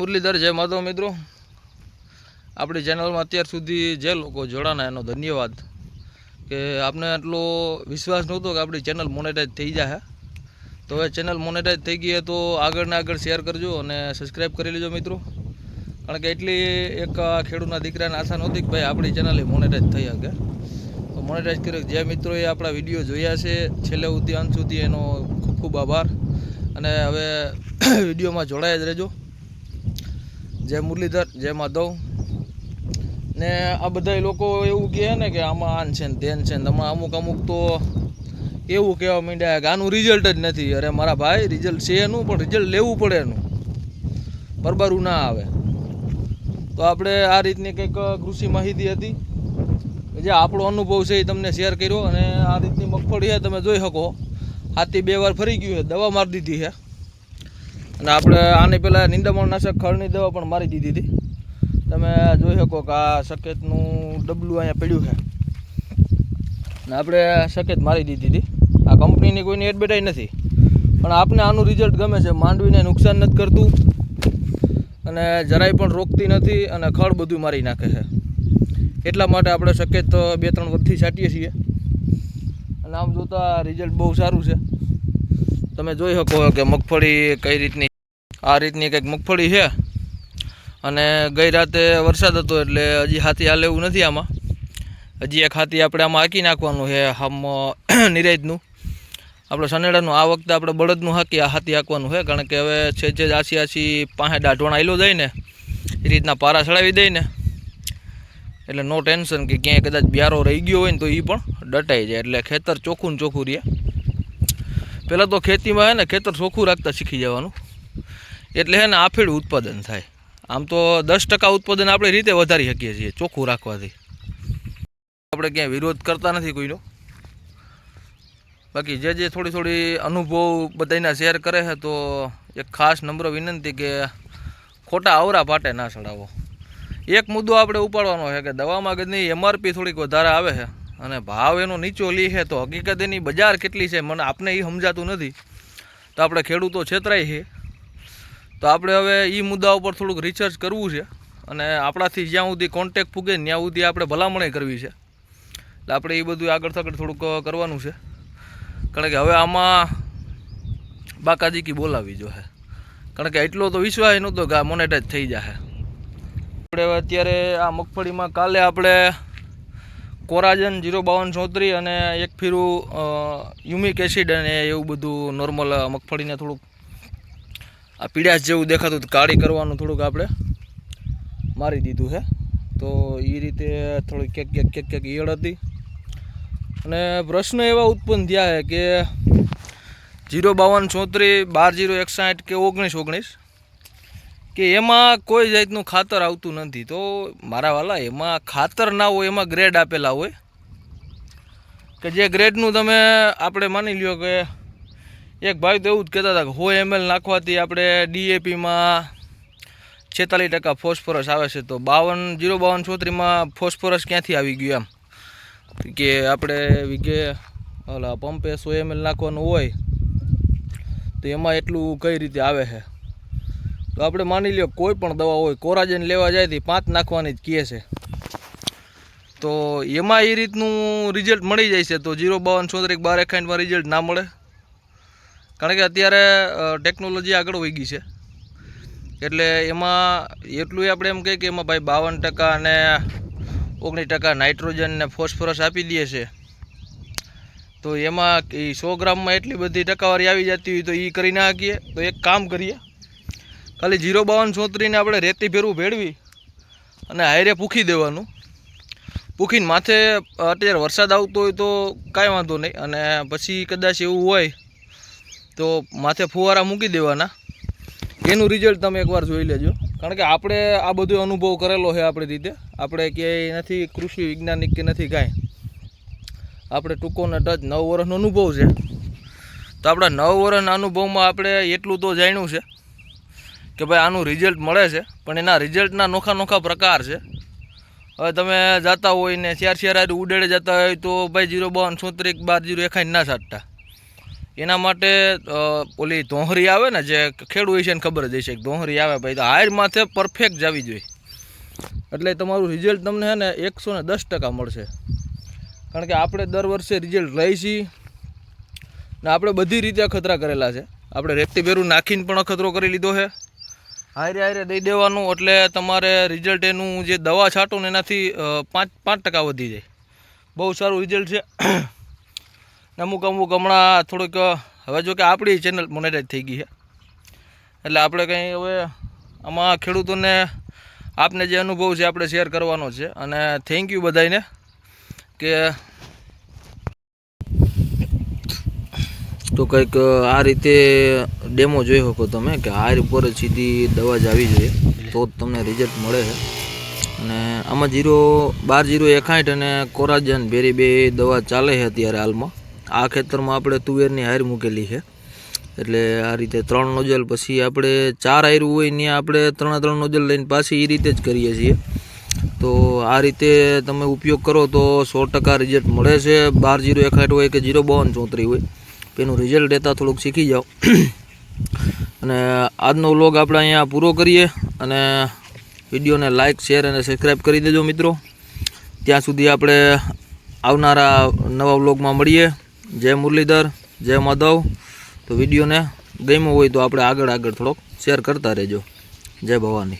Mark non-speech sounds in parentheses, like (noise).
મુરલીધર, જય માધવ મિત્રો. આપણી ચેનલમાં અત્યાર સુધી જે લોકો જોડાના એનો ધન્યવાદ કે આપને આટલો વિશ્વાસ નહોતો કે આપણી ચેનલ મોનેટાઈઝ થઈ જાય તો હવે ચેનલ મોનેટાઈઝ થઈ ગઈ તો આગળ ને આગળ શેર કરજો અને સબસ્ક્રાઈબ કરી લેજો મિત્રો. કારણ કે એટલી એક ખેડૂતના દીકરાને આશા નહોતી કે ભાઈ આપણી ચેનલ મોનેટાઈઝ થઈ શકે. તો મોનેટાઈઝ કર્યો. જે મિત્રોએ આપણા વીડિયો જોયા છે, છેલ્લે સુધી, અંત સુધી એનો ખૂબ ખૂબ આભાર. અને હવે વિડીયોમાં જોડાયા જ રહેજો. જય મુરલીધર, જય માધવ. ને આ બધા લોકો એવું કહે ને કે આમાં આન છે ને તેન છે ને તમારા અમુક અમુક તો એવું કહેવા માંડ્યા કે આનું રિઝલ્ટ જ નથી. અરે મારા ભાઈ રિઝલ્ટ છે એનું, પણ રિઝલ્ટ લેવું પડે એનું. બરબારું ના આવે. તો આપણે આ રીતની કંઈક કૃષિ માહિતી હતી. જે આપણો અનુભવ છે એ તમને શેર કર્યો અને આ રીતની મગફળી છે, તમે જોઈ શકો. હાથી બે વાર ફરી ગયું છે, દવા મારી દીધી છે. અને આપણે આની પહેલાં નિંદામણનાશક ખળની દવા પણ મારી દીધી હતી. તમે જોઈ શકો કે આ સકેતનું ડબલું અહીંયા પડ્યું છે. ને આપણે સકેત મારી દીધી હતી. આ કંપનીની કોઈની એડવર્ટાઈઝ નથી. પણ આપને આનું રિઝલ્ટ ગમે છે, માંડવીને નુકસાન નથી કરતું. અને જરાય પણ રોકતી નથી અને ખળ બધું મારી નાખે છે. એટલા માટે આપણે સકેત બે ત્રણ વર્ષથી છાંટીએ છીએ. અને આમ જોતાં રિઝલ્ટ બહુ સારું છે. તમે જોઈ શકો કે મગફળી કઈ રીતની આ રીતની કંઈક મગફળી છે. અને ગઈ રાતે વરસાદ હતો એટલે હજી હાથી હાલે એવું નથી આમાં. હજી એક હાથી આપણે આમાં હાંકી નાખવાનું છે આમ નિરાજનું આપણે સનેડાનું આ વખતે આપણે બળદનું હાંકી આ હાથી હાંકવાનું છે, કારણ કે હવે છે જે આસી આસી પાસે દાઢોણ આયલો જાય એ રીતના પારા ચડાવી દઈ ને. એટલે નો ટેન્શન કે ક્યાંય કદાચ બ્યારો રહી ગયો હોય ને તો એ પણ ડટાઈ જાય. એટલે ખેતર ચોખ્ખું ને ચોખ્ખું રહે. પહેલાં તો ખેતીમાં હે ને ખેતર ચોખ્ખું રાખતા શીખી જવાનું. એટલે હે ને આફીડ ઉત્પાદન થાય. આમ તો દસ ટકા ઉત્પાદન આપણે રીતે વધારી શકીએ છીએ, ચોખ્ખું રાખવાથી. આપણે ક્યાંય વિરોધ કરતા નથી કોઈનો. બાકી જે જે થોડી થોડી અનુભવ બધાના શેર કરે છે, તો એક ખાસ નમ્ર વિનંતી કે ખોટા આવરા પાટે ના ચડાવો. એક મુદ્દો આપણે ઉપાડવાનો છે કે દવામાં ગદની એમઆરપી થોડીક વધારે આવે છે અને ભાવ એનો નીચો લી છે, તો હકીકત એની બજાર કેટલી છે, મને આપને એ સમજાતું નથી. તો આપણે ખેડૂતો છેતરાય છે. તો આપણે હવે એ મુદ્દા ઉપર થોડુંક રિસર્ચ કરવું છે. અને આપણાથી જ્યાં સુધી કોન્ટેક પૂગે ત્યાં સુધી આપણે ભલામણે કરવી છે. એટલે આપણે એ બધું આગળ થગડ થોડુંક કરવાનું છે. કારણ કે હવે આમાં બાકાજીકી બોલાવી જો હે. કારણ કે એટલો તો વિશ્વાસ નહોતો કે આ મોનેટાઈઝ થઈ જશે આપણે અત્યારે આ મગફળીમાં કાલે આપણે કોરાજન જીરો બાવન ચોત્રી અને એક ફીરું યુમિક એસિડ અને એવું બધું નોર્મલ મગફળીને થોડુંક આ પીડાશ જેવું દેખાતું હતું કાળી કરવાનું થોડુંક આપણે મારી દીધું છે તો એ રીતે થોડી ક્યાંક ક્યાંક ક્યાંક ક્યાંક ઈયળ હતી. અને પ્રશ્ન એવા ઉત્પન્ન થયા છે કે જીરો બાવન ચોત્રીસ બાર જીરો એકસાઠ કે ઓગણીસ ઓગણીસ કે એમાં કોઈ જાતનું ખાતર આવતું નથી. તો મારા વાલા, એમાં ખાતર ના હોય, એમાં ગ્રેડ આપેલા હોય. કે જે ગ્રેડનું તમે આપણે માની લ્યો કે એક ભાઈ તો એવું જ કહેતા હતા કે સો એમએલ નાખવાથી આપણે ડીએપીમાં છેતાલીસ ટકા ફોસ્ફરસ આવે છે. તો બાવન, જીરો બાવન ચોત્રીસમાં ફોસ્ફરસ ક્યાંથી આવી ગયું એમ? કે આપણે વીઘે ઓલા પંપે સો એમએલ નાખવાનું હોય, તો એમાં એટલું કઈ રીતે આવે છે? તો આપણે માની લ્યો કોઈ પણ દવા હોય, કોરાજન લેવા જાય તો પાંચ નાખવાની જ કહે છે. તો એમાં એ રીતનું રિઝલ્ટ મળી જાય છે. તો જીરો બાવન ચોત્રીસ બાર એકાઈટમાં રિઝલ્ટ ના મળે. કારણ કે અત્યારે ટેકનોલોજી આગળ વહી ગઈ છે. એટલે એમાં એટલું આપણે એમ કહીએ કે એમાં ભાઈ બાવન ટકા અને ઓગણીસ ટકા નાઇટ્રોજન ને ફોસ્ફરસ આપી દે છે. તો એમાં એ સો ગ્રામમાં એટલી બધી ટકાવારી આવી જતી હોય તો એ કરી નાખીએ. તો એક કામ કરીએ. ખાલી જીરો બાવન છોતરીને આપણે રેતી ભેરું ભેળવી અને હાયરે પૂખી દેવાનું. પૂખીને માથે અત્યારે વરસાદ આવતો હોય તો કાંઈ વાંધો નહીં. અને પછી કદાચ એવું હોય તો માથે ફુવારા મૂકી દેવાના. એનું રિઝલ્ટ તમે એકવાર જોઈ લેજો. કારણ કે આપણે આ બધો અનુભવ કરેલો છે આપણી રીતે. આપણે ક્યાંય નથી કૃષિ વૈજ્ઞાનિક કે નથી કાંઈ. આપણે ટૂંકોને ટચ નવ વર્ષનો અનુભવ છે. તો આપણા નવ વર્ષના અનુભવમાં આપણે એટલું તો જાણ્યું છે કે ભાઈ આનું રિઝલ્ટ મળે છે. પણ એના રિઝલ્ટના નોખા નોખા પ્રકાર છે. હવે તમે જતા હોય ને, શેર શેર ઉડેડે જતા હોય તો ભાઈ જીરો બાવન છોત્રીસ બાર જીરો એકાઈ ના સાટતા એના માટે ઓલી ધોહરી આવે ને, જે ખેડૂત છે ને ખબર જ હશે. કે ધોહરી આવે ભાઈ, તો હાયર માથે પરફેક્ટ જવી જોઈએ. એટલે તમારું રિઝલ્ટ તમને છે ને એકસો ને દસ ટકા મળશે. કારણ કે આપણે દર વર્ષે રિઝલ્ટ લઈ છીએ ને આપણે બધી રીતે અખતરા કરેલા છે. આપણે રેક્ટિવેરું નાખીને પણ અખતરો કરી લીધો છે. હારે હારે દઈ દેવાનું, એટલે તમારે રિઝલ્ટ એનું જે દવા છાંટો ને એનાથી પાંચ પાંચ ટકા વધી જાય. બહુ સારું રિઝલ્ટ છે. અમુક અમુક હમણાં થોડુંક, હવે જો કે આપણી ચેનલ મોનેટાઈઝ થઈ ગઈ છે. એટલે આપણે કંઈ હવે આમાં ખેડૂતોને આપને જે અનુભવ છે આપણે શેર કરવાનો છે. અને થેન્ક યુ બધાને કે તો કંઈક આ રીતે ડેમો જોઈ શકો તમે કે હાર ઉપર સીધી દવા જ આવી જોઈએ. તો જ તમને રિઝલ્ટ મળે છે. અને આમાં જીરો બાર જીરો એકાઠ અને કોરાજન ભેરી બે દવા ચાલે છે અત્યારે હાલમાં. આ ખેતરમાં આપણે તુવેરની હાર મૂકેલી છે. એટલે આ રીતે ત્રણ નોજલ પછી આપણે ચાર આયરું હોય ત્યાં આપણે ત્રણે ત્રણ નોજલ લઈને પાછી એ રીતે જ કરીએ છીએ. તો આ રીતે તમે ઉપયોગ કરો તો સો ટકા રિઝલ્ટ મળે છે. બાર જીરો એકાઠ હોય કે જીરો બાવન ચોત્રીસ હોય એનું રિઝલ્ટ લેતા થોડુંક શીખી જાઓ. (clears throat) અને આજનો વ્લોગ આપણે અહીંયા પૂરો કરીએ અને વિડીયોને લાઇક શેર અને સબસ્ક્રાઈબ કરી દેજો મિત્રો. ત્યાં સુધી આપણે આવનારા નવા વ્લોગમાં મળીએ. જય મુરલીધર, જય માધવ. તો વિડીયોને ગમ્યો હોય તો આપણે આગળ આગળ થોડોક શેર કરતા રહેજો. જય ભવાની.